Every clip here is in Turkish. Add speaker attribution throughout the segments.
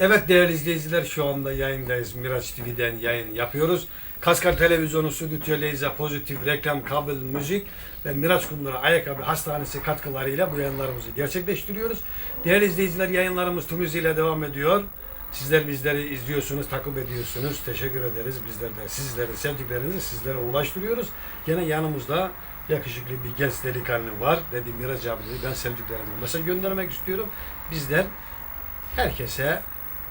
Speaker 1: Evet değerli izleyiciler şu anda yayındayız. Miraç TV'den yayın yapıyoruz. Kaskar Televizyonu, Stüdyo Leyza, Pozitif, Reklam, Kabel, Müzik ve Miraç Kumları Ayakkabı Hastanesi katkılarıyla bu yayınlarımızı gerçekleştiriyoruz. Değerli izleyiciler yayınlarımız tüm hızıyla devam ediyor. Sizler bizleri izliyorsunuz, takip ediyorsunuz. Teşekkür ederiz. Bizler de sizlerin sevdiklerinizi sizlere ulaştırıyoruz. Yine yanımızda yakışıklı bir genç delikanlı var. Dedi Miraç abi dedi ben sevdiklerimi mesaj göndermek istiyorum. Bizler herkese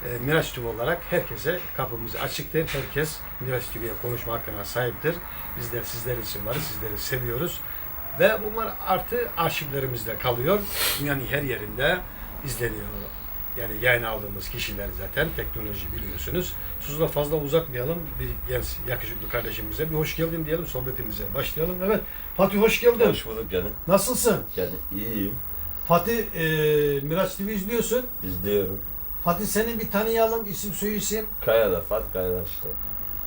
Speaker 1: e, Miraç TV olarak herkese kapımız açıktır. Herkes Miraç TV'ye konuşma hakkına sahiptir. Bizler sizler için varız, sizleri seviyoruz. Ve bunlar artı arşivlerimizde kalıyor. Dünyanın her yerinde izleniyor. Yani yayın aldığımız kişiler zaten teknoloji biliyorsunuz. Sözü fazla uzatmayalım. Bir genç yakışıklı kardeşimize bir hoş geldin diyelim sohbetimize başlayalım. Evet Fatih hoş geldin.
Speaker 2: Hoş bulduk yani.
Speaker 1: Nasılsın?
Speaker 2: Yani iyiyim.
Speaker 1: Fatih e, Miraç TV izliyorsun.
Speaker 2: İzliyorum.
Speaker 1: Fatih seni bir tanıyalım. İsim soy isim.
Speaker 2: Kaya'da, Fatih Kaya'da işte.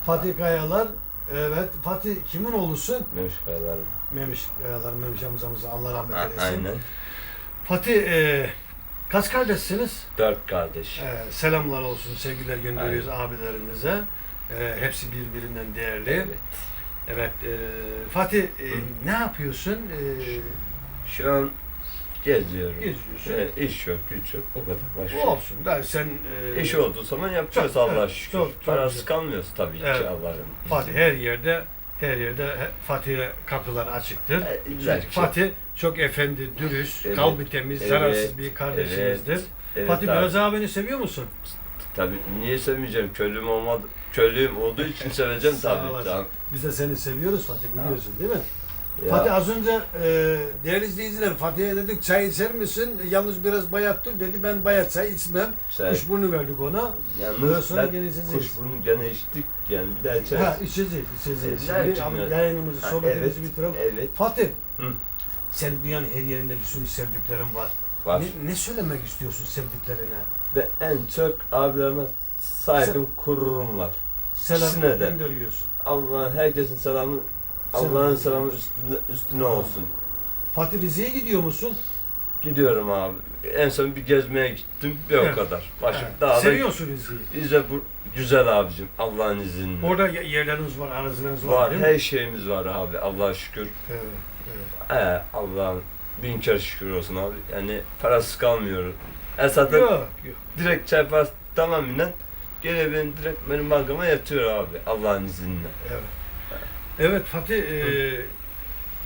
Speaker 1: Fatih Kayalar. Evet. Fatih kimin oğlusun?
Speaker 2: Memiş Kayalar.
Speaker 1: Memiş Kayalar. Memiş amcamıza Allah rahmet
Speaker 2: A-
Speaker 1: eylesin.
Speaker 2: Aynen.
Speaker 1: Fatih e, kaç kardeşsiniz?
Speaker 2: Dört kardeş.
Speaker 1: E, selamlar olsun. Sevgiler gönderiyoruz abilerimize. E, hepsi birbirinden değerli. Evet.
Speaker 2: Evet.
Speaker 1: e, Fatih e, ne yapıyorsun? E,
Speaker 2: Şu an geziyorum.
Speaker 1: geziyorsun.
Speaker 2: Evet, iş yok, güç yok. O kadar. Başka. şey
Speaker 1: Olsun. Ben sen e,
Speaker 2: İş olduğu zaman yapacağız
Speaker 1: Çok,
Speaker 2: Allah'a
Speaker 1: evet,
Speaker 2: şükür.
Speaker 1: çok, çok
Speaker 2: Parası
Speaker 1: güzel.
Speaker 2: kalmıyoruz tabii
Speaker 1: Evet.
Speaker 2: ki Allah'ın.
Speaker 1: Fatih her yerde her yerde he- Fatih'e kapılar açıktır.
Speaker 2: E, illa ki.
Speaker 1: Fatih çok efendi, dürüst,
Speaker 2: Evet,
Speaker 1: kalbi temiz,
Speaker 2: evet,
Speaker 1: zararsız bir kardeşimizdir.
Speaker 2: Evet,
Speaker 1: Fatih
Speaker 2: abi.
Speaker 1: Miraç abini seviyor musun?
Speaker 2: Tabii niye sevmeyeceğim? Köylüm olmadı. Köylüyüm olduğu için seveceğim
Speaker 1: Sağ
Speaker 2: tabii.
Speaker 1: olasın.
Speaker 2: Tamam.
Speaker 1: Biz de seni seviyoruz Fatih biliyorsun değil mi?
Speaker 2: Ya,
Speaker 1: Fatih az önce e, değerli izleyiciler Fatih'e dedik çay içer misin? Yalnız biraz bayat dur dedi ben bayat çay içmem.
Speaker 2: sen,
Speaker 1: Kuşburnu verdik ona.
Speaker 2: Yalnız
Speaker 1: sonra
Speaker 2: ben
Speaker 1: gene içeceğiz.
Speaker 2: kuşburnu gene içtik yani bir daha içeriz.
Speaker 1: Ha içeceğiz, içeceğiz.
Speaker 2: E,
Speaker 1: Şimdi ama
Speaker 2: ya?
Speaker 1: yayınımızı, sohbetimizi
Speaker 2: evet,
Speaker 1: bitirelim.
Speaker 2: Evet.
Speaker 1: Fatih,
Speaker 2: Hı.
Speaker 1: sen dünyanın her yerinde bir sürü sevdiklerin var.
Speaker 2: Var.
Speaker 1: Ne, ne söylemek istiyorsun sevdiklerine?
Speaker 2: Ve en çok abilerime saygım, gururum var.
Speaker 1: Selam gönderiyorsun.
Speaker 2: Allah'ın herkesin selamı
Speaker 1: Selam.
Speaker 2: Allah'ın selamı üstüne, üstüne olsun.
Speaker 1: Fatih Rize'ye gidiyor musun?
Speaker 2: Gidiyorum abi. En son bir gezmeye gittim bir
Speaker 1: Evet.
Speaker 2: o kadar. Başka
Speaker 1: Evet.
Speaker 2: daha da
Speaker 1: Seviyorsun Rize'yi.
Speaker 2: bize bu güzel abicim Allah'ın izniyle.
Speaker 1: Orada ye- yerleriniz var, araziniz var,
Speaker 2: var
Speaker 1: değil mi?
Speaker 2: her şeyimiz var abi Allah'a şükür.
Speaker 1: Evet, evet.
Speaker 2: He Allah'ın bin kere şükür olsun abi. Yani parasız kalmıyoruz. Esaten
Speaker 1: Yok, yok.
Speaker 2: direkt çay parası tamamen gene benim direkt benim bankama yatıyor abi Allah'ın izniyle.
Speaker 1: Evet. Evet Fatih, e,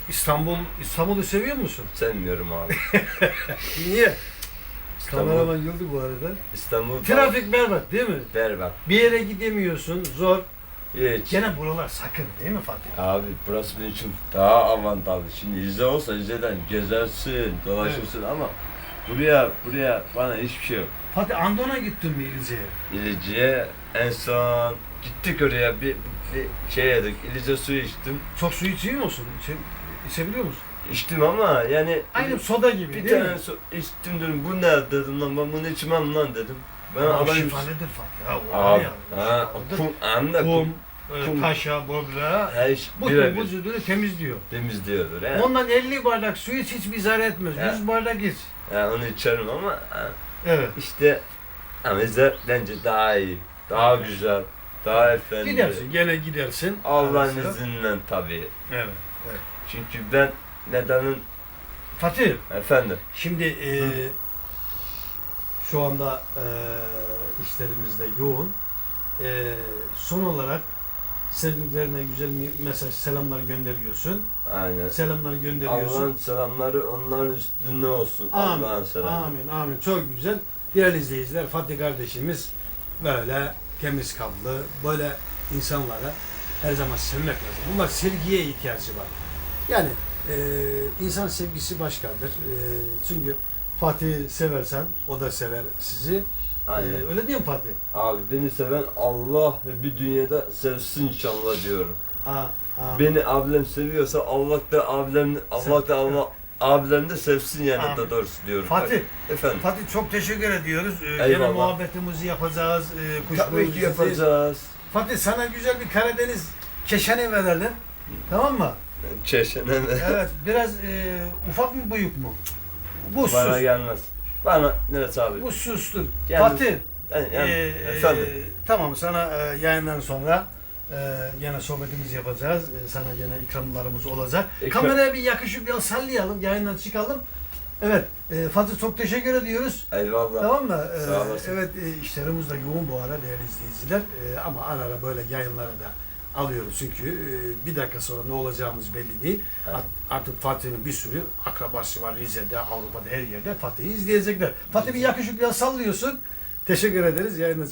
Speaker 1: İstanbul İstanbul'u seviyor musun?
Speaker 2: Sevmiyorum abi.
Speaker 1: Niye?
Speaker 2: İstanbul,
Speaker 1: Kameraman güldü bu arada.
Speaker 2: İstanbul
Speaker 1: Trafik berbat değil mi?
Speaker 2: berbat.
Speaker 1: Bir yere gidemiyorsun, zor.
Speaker 2: Hiç.
Speaker 1: Gene buralar sakın değil mi Fatih?
Speaker 2: Abi burası benim için daha avantajlı. Şimdi izle olsa izleden gezersin, dolaşırsın ama buraya buraya bana hiçbir şey yok.
Speaker 1: Fatih Andon'a gittin mi İlice'ye?
Speaker 2: İlici'ye en son gittik oraya bir şey yedik. İlice suyu içtim.
Speaker 1: Çok su içiyor musun? İçe, içebiliyor musun?
Speaker 2: İçtim ama yani
Speaker 1: Aynı soda gibi
Speaker 2: bir
Speaker 1: değil mi?
Speaker 2: tane su içtim dedim bu ne dedim lan ben bunu içmem lan dedim. Ben
Speaker 1: Ama o
Speaker 2: alayım.
Speaker 1: şifanedir Fatih. Ha, o
Speaker 2: Abi,
Speaker 1: ya.
Speaker 2: ha, kum, kum,
Speaker 1: Kum, e,
Speaker 2: kum.
Speaker 1: taşa, bobra.
Speaker 2: her şey
Speaker 1: Bu
Speaker 2: birebir
Speaker 1: vücudunu temizliyor.
Speaker 2: temizliyordur. He.
Speaker 1: Ondan 50 bardak su iç hiçbir zarar etmez.
Speaker 2: Ya.
Speaker 1: 100 bardak iç.
Speaker 2: Yani onu içerim ama ha,
Speaker 1: Evet.
Speaker 2: işte ama bence daha iyi, daha güzel, daha efendi.
Speaker 1: Gidersin, gene gidersin.
Speaker 2: Allah'ın
Speaker 1: Arasına.
Speaker 2: izniyle tabii.
Speaker 1: Evet.
Speaker 2: Çünkü ben nedenin
Speaker 1: Fatih,
Speaker 2: efendim
Speaker 1: şimdi e, şu anda e, işlerimizde yoğun. E, son olarak sevdiklerine güzel bir mesaj, selamlar gönderiyorsun.
Speaker 2: aynen.
Speaker 1: Selamları gönderiyorsun.
Speaker 2: Allah'ın selamları onların üstünde olsun.
Speaker 1: Amin.
Speaker 2: Allah'ın selamı.
Speaker 1: Amin, amin. Çok güzel. Değerli izleyiciler, Fatih kardeşimiz böyle temiz kalpli, böyle insanlara her zaman sevmek lazım. Bunlar sevgiye ihtiyacı var. Yani e, insan sevgisi başkadır. E, çünkü Fatih seversen o da sever sizi. E,
Speaker 2: Aynen.
Speaker 1: öyle değil mi Fatih?
Speaker 2: Abi beni seven Allah ve bir dünyada sevsin inşallah diyorum.
Speaker 1: Ha, ha.
Speaker 2: Beni abilem seviyorsa Allah da abilerini Allah da Allah abilerini de sevsin yani
Speaker 1: Amin.
Speaker 2: da doğrusu diyorum.
Speaker 1: Fatih,
Speaker 2: Efendim.
Speaker 1: Fatih çok teşekkür ediyoruz. Ee, Yine muhabbetimizi yapacağız. Kuş
Speaker 2: Tabii ki
Speaker 1: boyunuzu
Speaker 2: yapacağız.
Speaker 1: Fatih sana güzel bir Karadeniz keşani verelim. Tamam mı?
Speaker 2: Çeşene mi?
Speaker 1: Evet. Biraz e, ufak mı büyük mü? Bu sus.
Speaker 2: Bana gelmez. Bana neresi abi?
Speaker 1: Bu sustur. Fatih
Speaker 2: Yani, yani,
Speaker 1: Ee,
Speaker 2: efendim.
Speaker 1: e, tamam sana e, yayından sonra e, yine sohbetimizi yapacağız. E, sana yine ikramlarımız olacak.
Speaker 2: İkram-
Speaker 1: Kameraya bir yakışık bir sallayalım. Yayından çıkalım. Evet. E, Fatih çok teşekkür ediyoruz.
Speaker 2: Eyvallah.
Speaker 1: Tamam mı? Ee,
Speaker 2: Sağ olasın.
Speaker 1: evet e, işlerimiz de yoğun bu ara değerli izleyiciler. Ee, ama ara ara böyle yayınlara da alıyoruz. Çünkü e, bir dakika sonra ne olacağımız belli değil.
Speaker 2: Evet.
Speaker 1: Art- Artık Fatih'in bir sürü akrabası var Rize'de, Avrupa'da her yerde. Fatih'i izleyecekler. Fatih bir yakışıklı sallıyorsun. Teşekkür ederiz. Yayına